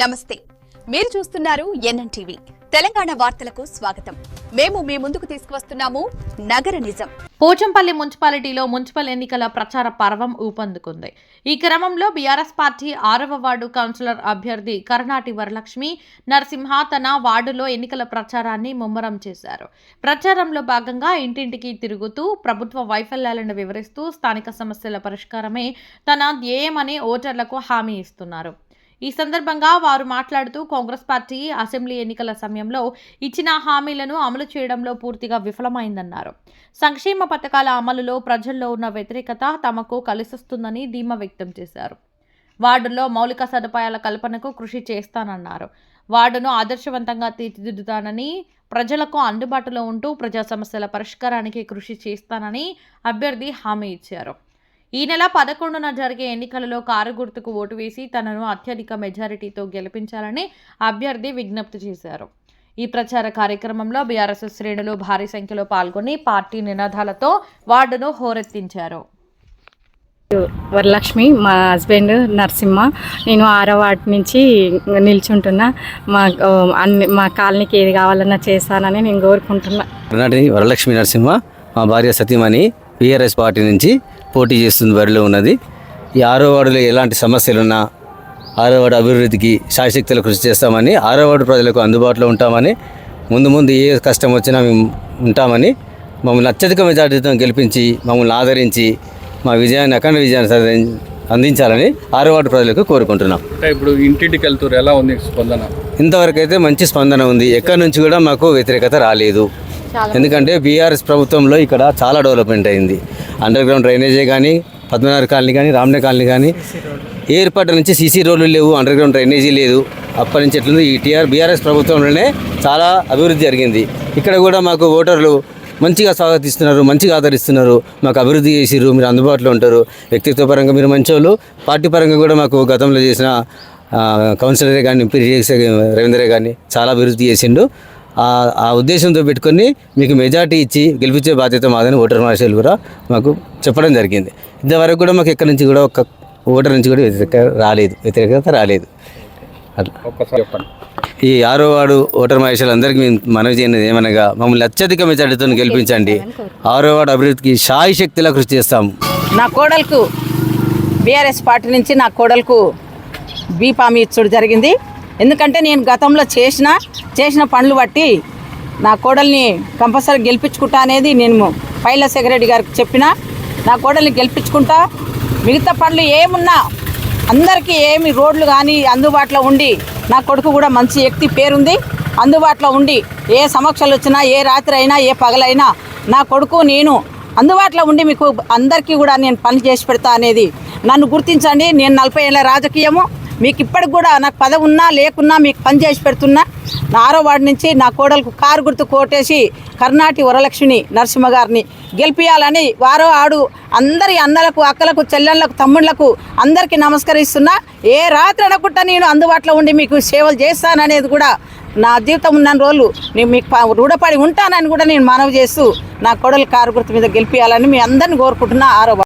నమస్తే. మీరు చూస్తున్నారు ఎన్ఎన్ టీవీ తెలంగాణ వార్తలకు స్వాగతం. మేము మీ ముందుకు తీసుకువస్తున్నాము నగర నిజం. పోచంపల్లి మున్సిపాలిటీలో మున్సిపల్ ఎన్నికల ప్రచార పర్వం ఊపందుకుంది. ఈ క్రమంలో బీఆర్ఎస్ పార్టీ ఆరవ వార్డు కౌన్సిలర్ అభ్యర్థి కర్ణాటి వరలక్ష్మి నరసింహ తన వార్డులో ఎన్నికల ప్రచారాన్ని ముమ్మరం చేశారు. ప్రచారంలో భాగంగా ఇంటింటికి తిరుగుతూ ప్రభుత్వ వైఫల్యాలను వివరిస్తూ స్థానిక సమస్యల పరిష్కారమే తన ధ్యేయమని ఓటర్లకు హామీ ఇస్తున్నారు. ఈ సందర్భంగా వారు మాట్లాడుతూ కాంగ్రెస్ పార్టీ అసెంబ్లీ ఎన్నికల సమయంలో ఇచ్చిన హామీలను అమలు చేయడంలో పూర్తిగా విఫలమైందన్నారు. సంక్షేమ పథకాల అమలులో ప్రజల్లో ఉన్న వ్యతిరేకత తమకు కలిసొస్తుందని ధీమా వ్యక్తం చేశారు. వార్డులో మౌలిక సదుపాయాల కల్పనకు కృషి చేస్తానన్నారు. వార్డును ఆదర్శవంతంగా తీర్చిదిద్దుతానని ప్రజలకు అందుబాటులో ఉంటూ ప్రజా సమస్యల పరిష్కారానికి కృషి చేస్తానని అభ్యర్థి హామీ ఇచ్చారు. ఈ నెల పదకొండున జరిగే ఎన్నికలలో కారు గుర్తుకు ఓటు వేసి తనను అత్యధిక మెజారిటీతో గెలిపించాలని అభ్యర్థి విజ్ఞప్తి చేశారు. ఈ ప్రచార కార్యక్రమంలో బీఆర్ఎస్ శ్రేణులు భారీ సంఖ్యలో పాల్గొని పార్టీ నినాదాలతో వార్డును హోరెత్తించారు. వరలక్ష్మి మా హస్బెండ్ నరసింహ నేను ఆరో వార్డు నుంచి నిల్చుంటున్నా. మా అన్ని మా కాలనీకి ఏది కావాలన్నా చేస్తానని నేను కోరుకుంటున్నా. వరలక్ష్మి నరసింహ మా భార్య సతీమణి పిఆర్ఎస్ పార్టీ నుంచి పోటీ చేస్తుంది బరిలో ఉన్నది. ఈ ఆరో వార్డులో ఎలాంటి సమస్యలున్నా ఆరో వార్డు అభివృద్ధికి శాశక్తులు కృషి చేస్తామని ఆరో వార్డు ప్రజలకు అందుబాటులో ఉంటామని ముందు ముందు ఏ కష్టం వచ్చినా మేము ఉంటామని మమ్మల్ని అత్యధిక మెజార్టీతో గెలిపించి మమ్మల్ని ఆదరించి మా విజయాన్ని అఖండ విజయాన్ని అందించాలని ఆరో వార్డు ప్రజలకు కోరుకుంటున్నాం. ఇప్పుడు ఇంటింటికి వెళ్తారు ఎలా ఉంది స్పందన? ఇంతవరకు అయితే మంచి స్పందన ఉంది. ఎక్కడి నుంచి కూడా మాకు వ్యతిరేకత రాలేదు. ఎందుకంటే బీఆర్ఎస్ ప్రభుత్వంలో ఇక్కడ చాలా డెవలప్మెంట్ అయింది. అండర్ గ్రౌండ్ డ్రైనేజే కానీ పద్మనాభ కాలనీ కానీ రామనే కాలనీ కానీ ఏర్పాటు నుంచి సీసీ రోడ్లు లేవు అండర్ గ్రౌండ్ డ్రైనేజీ లేదు. అప్పటి నుంచి ఎట్లుంది? ఈ టీఆర్ బీఆర్ఎస్ ప్రభుత్వంలోనే చాలా అభివృద్ధి జరిగింది. ఇక్కడ కూడా మాకు ఓటర్లు మంచిగా స్వాగతిస్తున్నారు మంచిగా ఆదరిస్తున్నారు. మాకు అభివృద్ధి చేసిర్రు మీరు అందుబాటులో ఉంటారు. వ్యక్తిత్వ పరంగా మీరు మంచోళ్ళు. పార్టీ పరంగా కూడా మాకు గతంలో చేసిన కౌన్సిలరే కానీ పిరిచేసే రవీంద్రే కానీ చాలా అభివృద్ధి చేసిండు. ఆ ఆ ఉద్దేశంతో పెట్టుకొని మీకు మెజార్టీ ఇచ్చి గెలిపించే బాధ్యత మాదని ఓటర్ మహాశయులు కూడా మాకు చెప్పడం జరిగింది. ఇంతవరకు కూడా మాకు ఎక్కడి నుంచి కూడా ఒక ఓటర్ నుంచి కూడా వ్యతిరేకత రాలేదు వ్యతిరేకత రాలేదు. అట్లా. ఒక్కసారి చెప్పండి. ఈ ఆరో వార్డు ఓటర్ మహేషులు అందరికీ మేము మనవి చేయనిది ఏమనగా మమ్మల్ని అత్యధిక మెజార్టీతో గెలిపించండి. ఆరో వార్డు అభివృద్ధికి శాయి శక్తిలా కృషి చేస్తాం నా కోడలకు బీఆర్ఎస్ పార్టీ నుంచి నా కోడలకు బీపామి ఇచ్చుడు జరిగింది. ఎందుకంటే నేను గతంలో చేసిన చేసిన పనులు బట్టి నా కోడల్ని కంపల్సరీ గెలిపించుకుంటా అనేది నేను పైల సెక్రటరీ గారికి చెప్పిన. నా కోడల్ని గెలిపించుకుంటా. మిగతా పనులు ఏమున్నా అందరికీ ఏమి రోడ్లు కానీ అందుబాటులో ఉండి నా కొడుకు కూడా మంచి వ్యక్తి పేరుంది. అందుబాటులో ఉండి ఏ సమక్షలు వచ్చినా ఏ రాత్రి అయినా ఏ పగలైనా నా కొడుకు నేను అందుబాటులో ఉండి మీకు అందరికీ కూడా నేను పని చేసి పెడతా అనేది నన్ను గుర్తించండి. నేను నలభై ఏళ్ళ రాజకీయము. మీకు ఇప్పటికి కూడా నాకు పదవి ఉన్నా లేకున్నా మీకు పని చేసి పెడుతున్నా. నా ఆరో నుంచి నా కోడలకు కారు గుర్తు కోటేసి కర్ణాటి వరలక్ష్మిని నరసింహ గారిని గెలిపియాలని వారో ఆడు అందరి అన్నలకు అక్కలకు చెల్లెళ్ళకు తమ్ముళ్ళకు అందరికీ నమస్కరిస్తున్నా. ఏ రాత్రి అనకుండా నేను అందుబాటులో ఉండి మీకు సేవలు చేస్తాననేది కూడా నా జీవితం ఉన్న రోజులు. నేను మీకు రూఢపడి ఉంటానని కూడా నేను మనవి చేస్తూ నా కోడలు కారు గుర్తు మీద గెలిపియాలని మీ అందరిని కోరుకుంటున్నా ఆరో